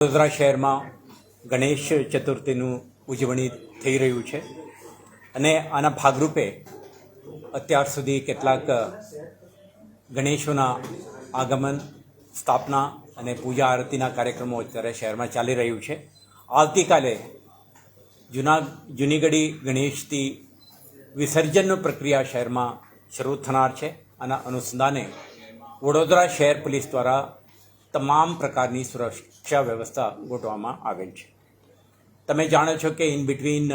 વડોદરા શહેરમાં ગણેશ ચતુર્થીનું ઉજવણી થઈ રહ્યું છે અને આના ભાગરૂપે અત્યાર સુધી કેટલાક ગણેશોના આગમન, સ્થાપના અને પૂજા આરતીના કાર્યક્રમો અત્યારે શહેરમાં ચાલી રહ્યું છે. આવતીકાલે જૂના, જૂનીગઢી ગણેશથી વિસર્જનનો પ્રક્રિયા શહેરમાં શરૂ થનાર છે. આના અનુસંધાને વડોદરા શહેર પોલીસ દ્વારા તમામ પ્રકારની સુરક્ષા વ્યવસ્થા ગોઠવવામાં આવેલ છે. તમે જાણો છો કે ઇન બિટવીન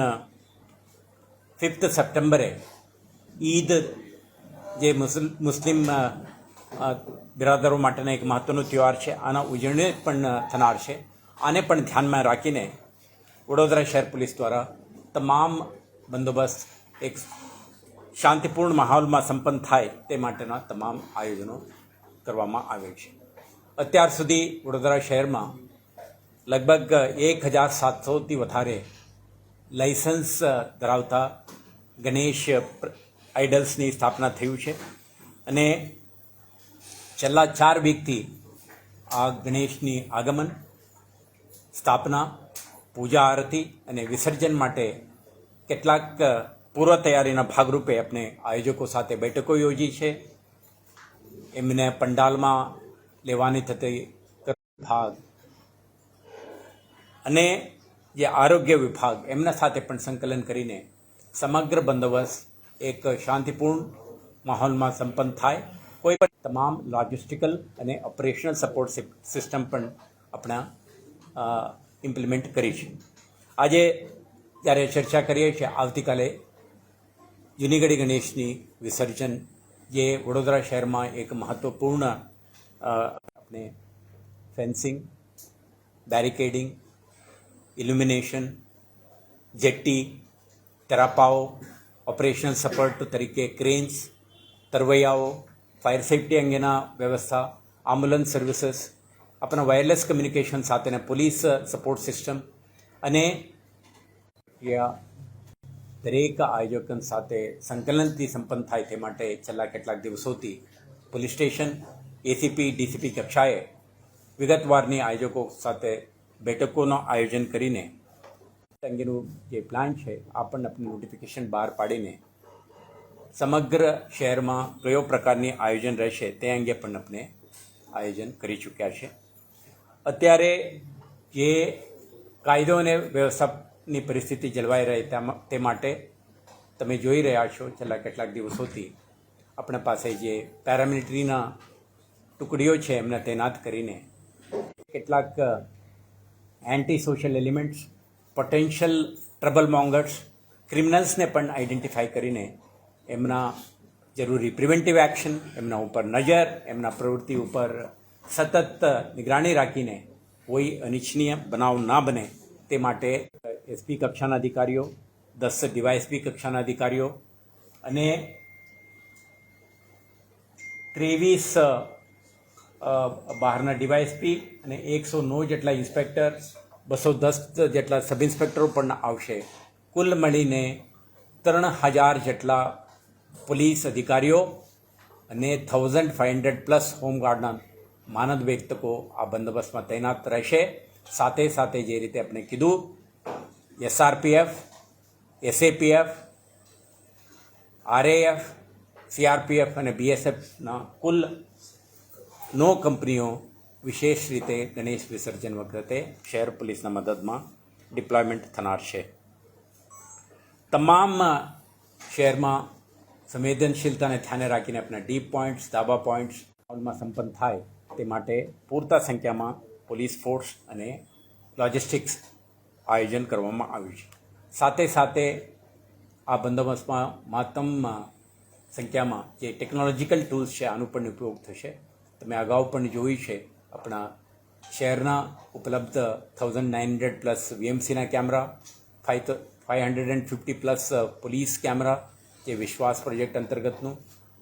ફિફ્થ સપ્ટેમ્બરે ઈદ જે મુસ્લ, મુસ્લિમ બિરાદરો માટેનો એક મહત્વનો તહેવાર છે, આના ઉજવણી પણ થનાર છે. આને પણ ધ્યાનમાં રાખીને વડોદરા શહેર પોલીસ દ્વારા તમામ બંદોબસ્ત એક શાંતિપૂર્ણ માહોલમાં સંપન્ન થાય તે માટેના તમામ આયોજનો કરવામાં આવે છે. અત્યાર સુધી વડોદરા શહેરમાં લગભગ એક હજાર સાતસોથી વધારે લાઇસન્સ ધરાવતા ગણેશ આઇડલ્સની સ્થાપના થયું છે. અને છેલ્લા ચાર વીકથી આ ગણેશની આગમન, સ્થાપના, પૂજા આરતી અને વિસર્જન માટે કેટલાક પૂર્વ તૈયારીના ભાગરૂપે આપણે આયોજકો સાથે બેઠકો યોજી છે. એમને પંડાલમાં લેવાની થતી ભાગ. અને જે આરોગ્ય વિભાગ એમના સાથે પણ સંકલન કરીને સમગ્ર બંદોબસ્ત એક શાંતિપૂર્ણ માહોલમાં સંપન્ન થાય. કોઈ પણ તમામ લોજિસ્ટિકલ અને ઓપરેશનલ સપોર્ટ સિસ્ટમ પણ આપણા ઇમ્પ્લિમેન્ટ કરી છે. આજે જ્યારે ચર્ચા કરીએ છીએ આવતીકાલે જૂનીગઢી ગણેશની વિસર્જન જે વડોદરા શહેરમાં એક મહત્વપૂર્ણ અ, આપણે ફેન્સિંગ, બેરિકેડિંગ, ઇલ્યુમિનેશન, જેટ્ટી તરાપાઓ ઓપરેશનલ સપોર્ટ તરીકે ક્રેન્સ, તરવૈયાઓ, ફાયર સેફટી અંગેના વ્યવસ્થા એમ્બ્યુલન્સ સર્વિસીસ, આપણા વાયરલેસ કમ્યુનિકેશન સાથેના પોલીસ સપોર્ટ સિસ્ટમ અને દરેક આયોજકો સાથે સંકલનથી સંપન્ન થાય તે માટે છેલ્લા કેટલાક દિવસોથી પોલીસ સ્ટેશન એસીપી, ડીસીપી કક્ષાએ વિગતવારની આયોજકો સાથે બેઠકોનું આયોજન કરીને અંગેનું જે પ્લાન છે, આ પણ આપણે નોટિફિકેશન બહાર પાડીને સમગ્ર શહેરમાં કયો પ્રકારની આયોજન રહેશે તે અંગે પણ આપણે આયોજન કરી ચૂક્યા છે. અત્યારે જે કાયદો અને વ્યવસ્થાની પરિસ્થિતિ જળવાઈ રહે તે માટે તમે જોઈ રહ્યા છો, છેલ્લા કેટલાક દિવસોથી આપણા પાસે જે પેરામિલિટરીના ટુકડીઓ છે એમને તૈનાત કરીને કેટલાક anti social elements potential trouble mongers ક્રિમિનલ્સને પણ આઈડેન્ટિફાઈ કરીને એમના જરૂરી પ્રિવેન્ટિવ એક્શન એમના ઉપર નજર, એમના પ્રવૃત્તિ ઉપર સતત નિગરાણી રાખીને કોઈ અનિચ્છનીય બનાવ ના બને તે માટે એસપી કક્ષાના અધિકારીઓ, દસ ડીવાયએસપી કક્ષાના અધિકારીઓ અને ત્રેવીસ બહારના ડીવાયએસપી અને એકસો નવ જેટલા ઇન્સ્પેક્ટર, બસો દસ જેટલા સબ ઇન્સ્પેક્ટરો પણ આવશે. કુલ મળીને ત્રણ હજાર જેટલા પોલીસ અધિકારીઓ અને થાઉઝન્ડ ફાઇવ હંડ્રેડ પ્લસ હોમગાર્ડના માનદ વ્યક્તકો આ બંદોબસ્તમાં તૈનાત રહેશે. સાથે સાથે જે રીતે આપણે કીધું એસઆરપીએફ એસએપીએફ આરએએફ સીઆરપીએફ અને બીએસએફના કુલ નો કંપનીઓ વિશેષ રીતે ગણેશ વિસર્જન વખતે શહેર પોલીસના મદદમાં ડિપ્લોયમેન્ટ થનાર છે. તમામ શહેરમાં સંવેદનશીલતાને ધ્યાને રાખીને આપણા ડીપ પોઈન્ટ્સ ધાબા પોઈન્ટ્સ હોલમાં સંપન્ન થાય તે માટે પૂરતા સંખ્યામાં પોલીસ ફોર્સ અને લોજિસ્ટિક્સ આયોજન કરવામાં આવ્યું છે. સાથે સાથે આ બંદોબસ્તમાં મહત્તમ સંખ્યામાં જે ટેકનોલોજીકલ ટૂલ્સ છે આનું પણ ઉપયોગ થશે. તમે અગાઉ પણ જોઈ છે, આપણા શહેરના ઉપલબ્ધ thousand nine hundred plus વીએમસીના camera five five hundred and fifty plus police camera જે વિશ્વાસ પ્રોજેક્ટ અંતર્ગતનું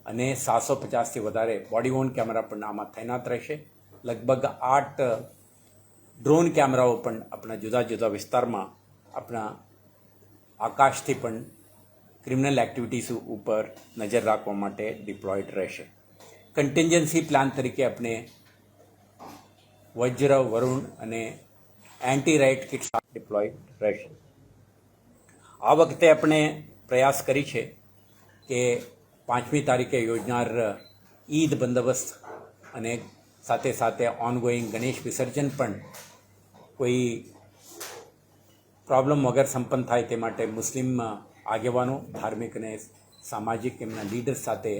અને સાતસો પચાસથી વધારે બોડી વોન કેમેરા પણ આમાં તૈનાત રહેશે. લગભગ આઠ ડ્રોન કેમેરાઓ પણ આપણા જુદા જુદા વિસ્તારમાં આપણા આકાશથી પણ ક્રિમિનલ એક્ટિવિટીઝ ઉપર નજર રાખવા માટે ડિપ્લોયડ રહેશે. કન્ટિન્જન્સી પ્લાન તરીકે આપણે વજ્ર, વરુણ અને એન્ટી રાઇટ કિટ્સ ડિપ્લોય રહેશે. આ વખતે આપણે પ્રયાસ કરી છે કે પાંચમી તારીખે યોજનાર ઈદ બંદોબસ્ત અને સાથે સાથે ઓનગોઈંગ ગણેશ વિસર્જન પણ કોઈ પ્રોબ્લેમ વગર સંપન્ન થાય તે માટે મુસ્લિમ આગેવાનો, ધાર્મિક અને સામાજિક એમના લીડર સાથે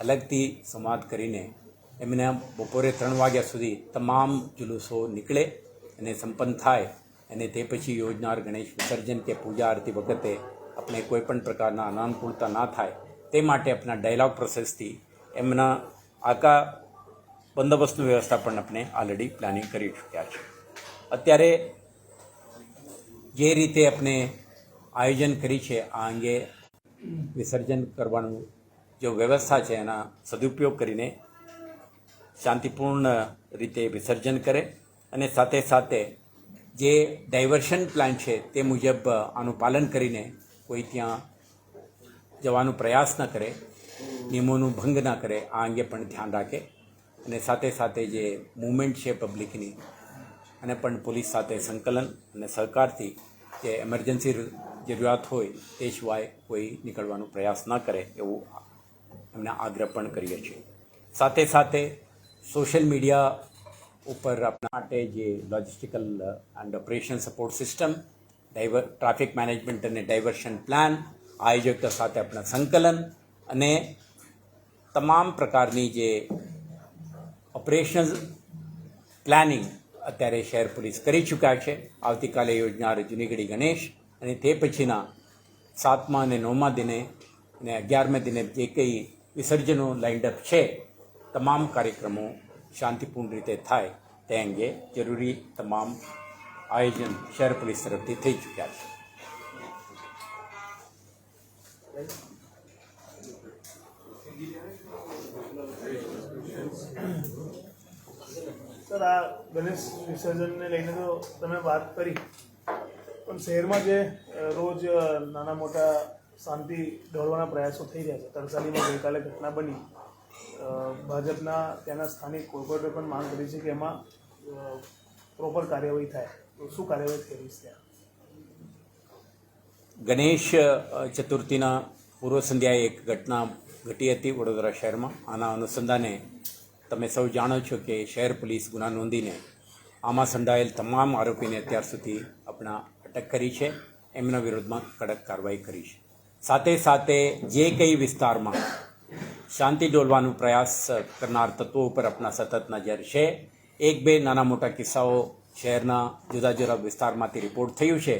અલગથી સમાધ કરીને એમને બપોરે ત્રણ વાગ્યા સુધી તમામ જુલુસો નીકળે અને સંપન્ન થાય અને તે પછી યોજનાર ગણેશ વિસર્જન કે પૂજા આરતી વખતે આપણે કોઈપણ પ્રકારના અનાનુકૂળતા ના થાય તે માટે આપણા ડાયલોગ પ્રોસેસથી એમના આખા બંદોબસ્તની વ્યવસ્થા પણ આપણે ઓલરેડી પ્લાનિંગ કરી ચૂક્યા છે. અત્યારે જે રીતે આપણે આયોજન કરી છે, આ અંગે વિસર્જન કરવાનું જો વ્યવસ્થા છે એના સદુપયોગ કરીને શાંતિપૂર્ણ રીતે વિસર્જન કરે અને સાથે સાથે જે ડાયવર્શન પ્લાન છે તે મુજબ આનું પાલન કરીને કોઈ ત્યાં જવાનો પ્રયાસ ન કરે, નિયમોનું ભંગ ના કરે, આ અંગે પણ ધ્યાન રાખે અને સાથે સાથે જે મુવમેન્ટ છે પબ્લિકની અને પણ પોલીસ સાથે સંકલન અને સહકારથી જે એમરજન્સી જરૂરિયાત હોય તે સિવાય કોઈ નીકળવાનો પ્રયાસ ન કરે એવું એમને આગ્રહ પણ કરીએ છીએ. સાથે સાથે સોશિયલ મીડિયા ઉપર આપણા માટે જે logistical and operation support system, driver, traffic management અને ડાયવર્શન પ્લાન, આયોજકો સાથે આપણા સંકલન અને તમામ પ્રકારની જે ઓપરેશન પ્લાનિંગ અત્યારે શહેર પોલીસ કરી ચૂક્યા છે. આવતીકાલે યોજનાર જૂનીગઢી ગણેશ અને તે પછીના સાતમા અને નવમા દિને અને અગિયારમા દિને જે કંઈ વિસર્જનો લાઇન્ડઅપ છે. તમામ કાર્યક્રમો શાંતિપૂર્ણ રીતે થાય તે અંગે જરૂરી તમામ આયોજન શહેર પોલીસ તરફથી થઈ ચૂક્યા છે. સર, આ ગણેશ વિસર્જનને લઈને તો તમે વાત કરી. પણ શહેરમાં જે રોજ નાના મોટા શાંતિ દોડવાના પ્રયાસો થઈ રહ્યા છે. તરસાલીમાં ગઈકાલે ઘટના બની. ભાજપના ત્યાંના સ્થાનિક કોર્પોરેટરે પણ માંગ કરી છે કે એમાં પ્રોપર કાર્યવાહી થાય. તો શું કાર્યવાહી થઈ રહી છે ગણેશ ચતુર્થીના પૂર્વ સંધ્યાએ એક ઘટના ઘટી હતી વડોદરા શહેરમાં. આના અનુસંધાને તમે સૌ જાણો છો કે શહેર પોલીસ ગુના નોંધીને આમાં સંડાયેલ તમામ આરોપીને અત્યાર સુધી આપણા અટક કરી છે. એમના વિરોધમાં કડક કાર્યવાહી કરી છે. સાથે સાથે જે કંઈ વિસ્તારમાં શાંતિ ડોલવાનો પ્રયાસ કરનાર તત્વો ઉપર આપણા સતત નજર છે, એક બે નાના મોટા કિસ્સાઓ શહેરના જુદા જુદા વિસ્તારમાંથી રિપોર્ટ થયું છે.